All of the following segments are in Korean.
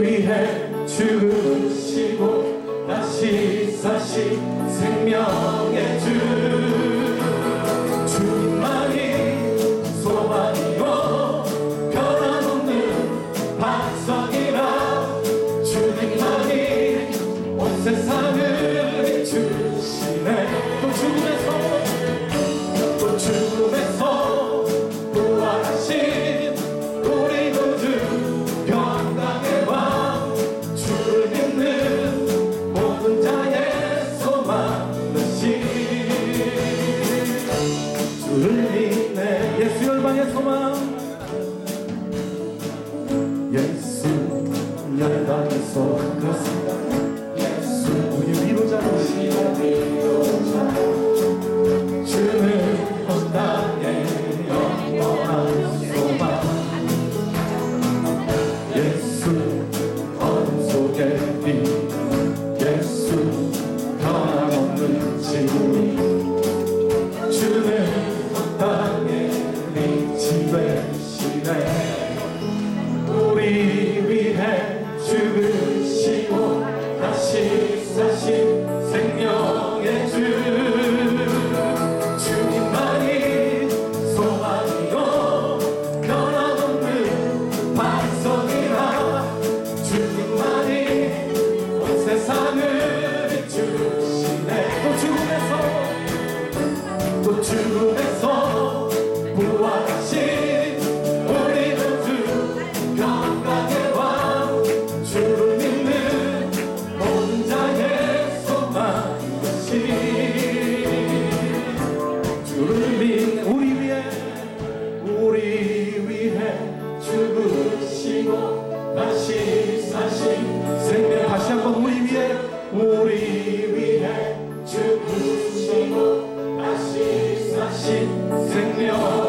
위해 죽으시고 다시 사시 생명의 주. verdade só. Señor.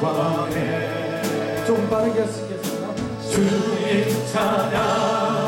영광에 좀 빠르게 쓰겠습니다. 주님 찬양.